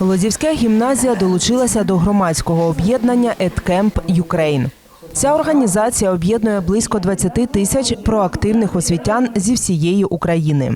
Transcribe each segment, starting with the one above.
Лозівська гімназія долучилася до громадського об'єднання «Едкемп Юкрейн». Ця організація об'єднує близько 20 тисяч проактивних освітян зі всієї України.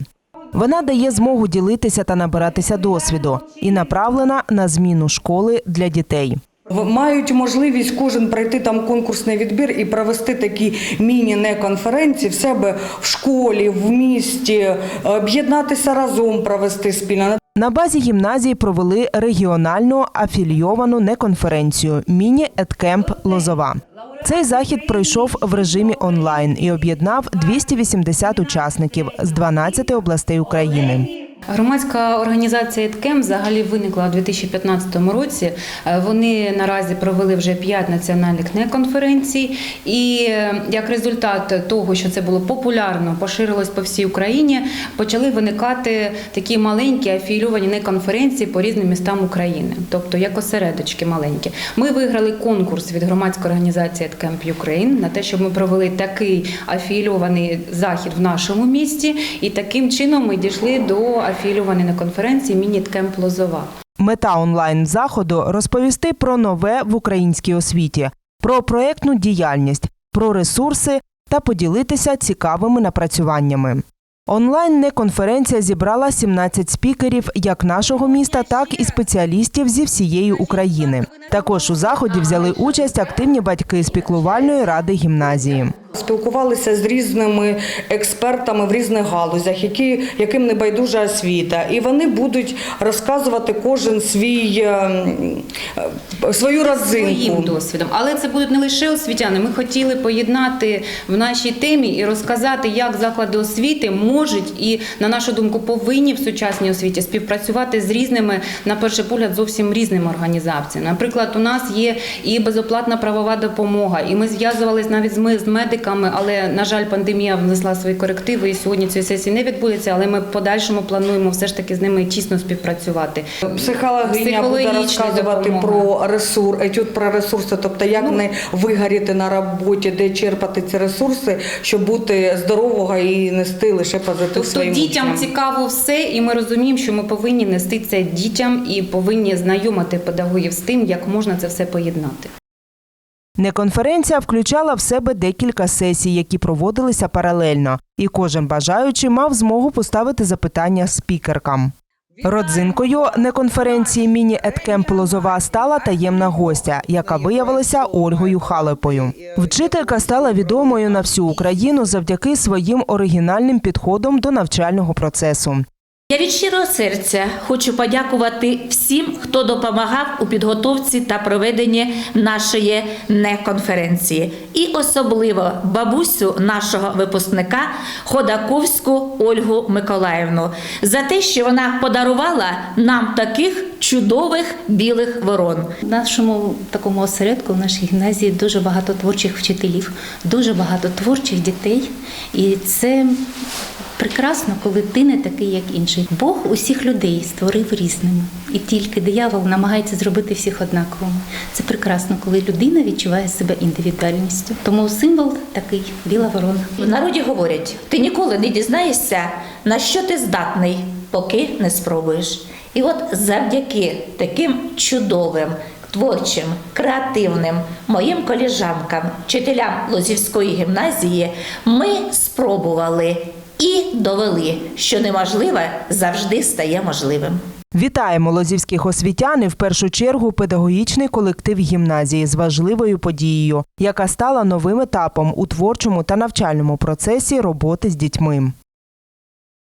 Вона дає змогу ділитися та набиратися досвіду і направлена на зміну школи для дітей. Мають можливість кожен пройти там конкурсний відбір і провести такі міні-не-конференції в себе в школі, в місті, об'єднатися разом, провести спільно. На базі гімназії провели регіональну афільйовану неконференцію Міні-Едкемп Лозова. Цей захід пройшов в режимі онлайн і об'єднав 280 учасників з 12 областей України. Громадська організація «Еткем» взагалі виникла у 2015 році. Е, Вони наразі провели вже п'ять національних неконференцій. І е, як результат того, що це було популярно, поширилось по всій Україні, почали виникати такі маленькі афілійовані неконференції по різним містам України, тобто як осередочки маленькі. Ми виграли конкурс від громадської організації «Еткемп Юкрейн» на те, щоб ми провели такий афілійований захід в нашому місті, і таким чином ми дійшли до афілійованої на конференції Міні-Еткемп Лозова. Мета онлайн заходу розповісти про нове в українській освіті, про проектну діяльність, про ресурси та поділитися цікавими напрацюваннями. Онлайн неконференція зібрала 17 спікерів як нашого міста, так і спеціалістів зі всієї України. Також у заході взяли участь активні батьки з піклувальної ради гімназії. Спілкувалися з різними експертами в різних галузях, які, яким не байдужа освіта. І вони будуть розказувати кожен свій, ем, е, Своїм досвідом, але це будуть не лише освітяни. Ми хотіли поєднати в нашій темі і розказати, як заклади освіти можуть і, на нашу думку, повинні в сучасній освіті співпрацювати з різними, на перший погляд, зовсім різними організаціями. Наприклад, у нас є і безоплатна правова допомога, і ми зв'язувалися навіть з ми з але на жаль, пандемія внесла свої корективи, і сьогодні цієї сесії не відбудеться. Але ми в подальшому плануємо все ж таки з ними тісно співпрацювати. Психологиня буде розказувати допомога. про ресурс, етюд про ресурси, тобто як Ну, не вигоріти на роботі, де черпати ці ресурси, щоб бути здорового і нести лише позитив Тобто своїм дітям учням. цікаво все, і ми розуміємо, що ми повинні нести це дітям і повинні знайомити педагогів з тим, як можна це все поєднати. Неконференція включала в себе декілька сесій, які проводилися паралельно, і кожен бажаючий мав змогу поставити запитання спікеркам. Родзинкою неконференції міні Едкемп Лозова стала таємна гостя, яка виявилася Ольгою Халепою. Вчителька стала відомою на всю Україну завдяки своїм оригінальним підходам до навчального процесу. Я від щирого серця хочу подякувати всім, хто допомагав у підготовці та проведенні нашої неконференції, і особливо бабусю нашого випускника Ходаковську Ольгу Миколаївну за те, що вона подарувала нам таких чудових білих ворон. В нашому такому осередку, в нашій гімназії, дуже багато творчих вчителів, дуже багато творчих дітей. І це прекрасно, коли ти не такий, як інший. Бог усіх людей створив різними. І тільки диявол намагається зробити всіх однаковими. Це прекрасно, коли людина відчуває себе індивідуальністю. Тому символ такий біла ворона. В народі говорять: ти ніколи не дізнаєшся, на що ти здатний, поки не спробуєш. І от завдяки таким чудовим, творчим, креативним моїм коліжанкам, вчителям Лозівської гімназії, ми спробували і довели, що неможливе завжди стає можливим. Вітаємо лозівських освітян і в першу чергу педагогічний колектив гімназії з важливою подією, яка стала новим етапом у творчому та навчальному процесі роботи з дітьми.